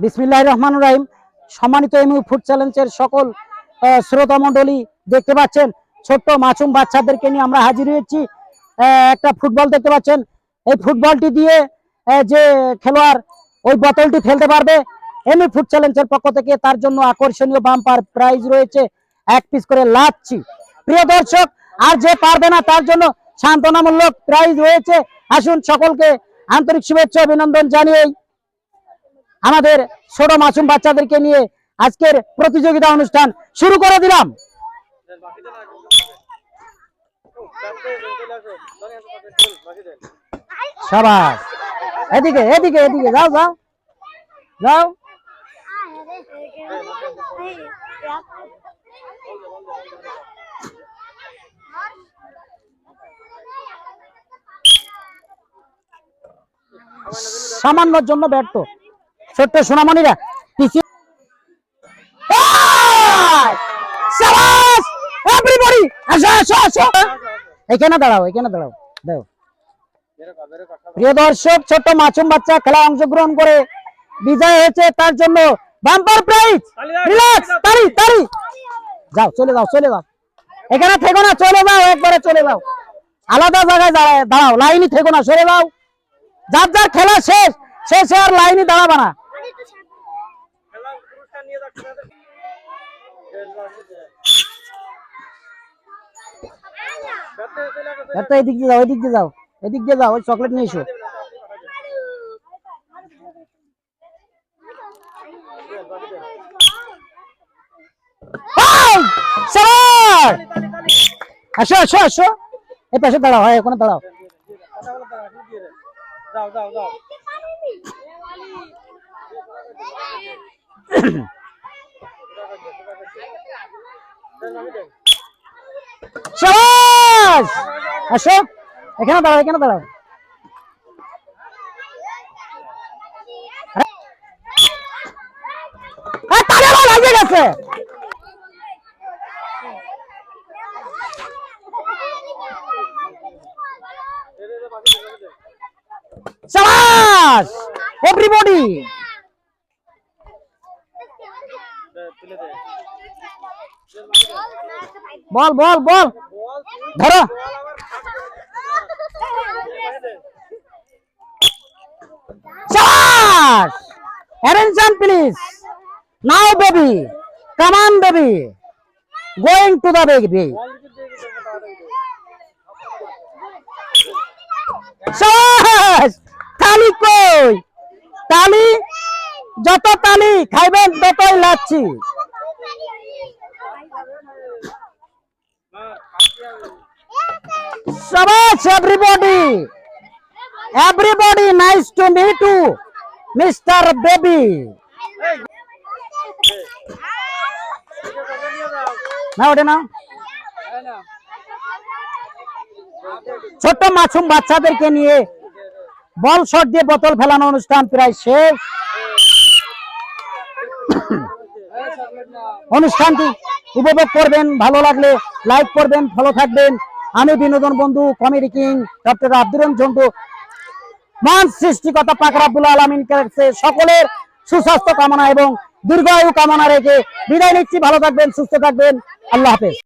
বিসমিল্লাহ রহমান রাহিম। সম্মানিত mu food চ্যালেঞ্জের সকল শ্রোতা মণ্ডলী দেখতে পাচ্ছেন, ছোট্ট মাসুম বাচ্চাদেরকে নিয়ে আমরা হাজির হয়েছি। একটা ফুটবল দেখতে পাচ্ছেন। এই ফুটবলটি দিয়ে যে খেলোয়াড় ওই বোতলটি ফেলতে পারবে এমই ফুড চ্যালেঞ্জের পক্ষ থেকে তার জন্য আকর্ষণীয় বাম্পার প্রাইজ রয়েছে, এক পিস করে লাচ্ছি। প্রিয় দর্শক, আর যে পারবে না, তার জন্য সান্ত্বনামূলক প্রাইজ রয়েছে। আসুন সকলকে আন্তরিক শুভেচ্ছা, অভিনন্দন জানিয়েই আমাদের ছোট মাসুম বাচ্চাদেরকে নিয়ে আজকের প্রতিযোগিতা অনুষ্ঠান শুরু করে দিলাম। সাবাস। এদিকে এদিকে এদিকে, যাও যাও। যাও। সামান্যর জন্য ব্যর্থ। ছোট্ট সোনামণিরা পিছিয়ে। এখানে দাঁড়াও এখানে দাঁড়াও? দাও প্রিয় দর্শক ছোট মাসুম বাচ্চা খেলায় অংশগ্রহণ করে বিজয় হয়েছে তার জন্য বাম্পার প্রাইজ তাড়ি তাড়ি। যাও, চলে যাও চলে যাও। এখানে থেকো না, চলে যাও, একবারে চলে যাও। আলাদা জায়গায় দাঁড়াও লাইনই থেকো না, সরে যাও। যার যার খেলা শেষ শেষে আর লাইনই দাঁড়াবে না একটা এদিক দিয়ে যাও এদিক দিয়ে যাও এদিক দিয়ে যাও ওই চকলেট নিয়ে এসো! আসো আসো আসো। এই পাশে দাঁড়াও হয় ওখানে দাঁড়াও। যাও যাও যাও। সবাস! আসো এখানে দাঁড়াও এখানে দাঁড়াও। তালে বল, হয়ে গেছে। সবাস! এভরিবডি তুলে দে বল বল বল ধরো please. Now baby. Come on baby. Going to the baby. Charge! তালি কই তালি যত তালি খাইবেন, ততই লাচ্ছি। সবাস everybody everybody nice to meet you mister baby না ওটা না। ছোট্ট মাসুম বাচ্চাদেরকে নিয়ে বল শট দিয়ে বোতল ফেলানো অনুষ্ঠান প্রায় শেষ। অনুষ্ঠানটি উপভোগ করবেন, ভালো লাগলে লাইক করবেন ভালো থাকবেন। আমি বিনোদন বন্ধু কমেডি কিং ডক্টর আব্দুর চন্দু মান সৃষ্টিকতা পাকরাবুল আলমিন সকলের সুস্বাস্থ্য কামনা এবং দীর্ঘায়ু কামনা রেখে বিদায় নিচ্ছি। ভালো থাকবেন, সুস্থ থাকবেন। আল্লাহ হাফেজ।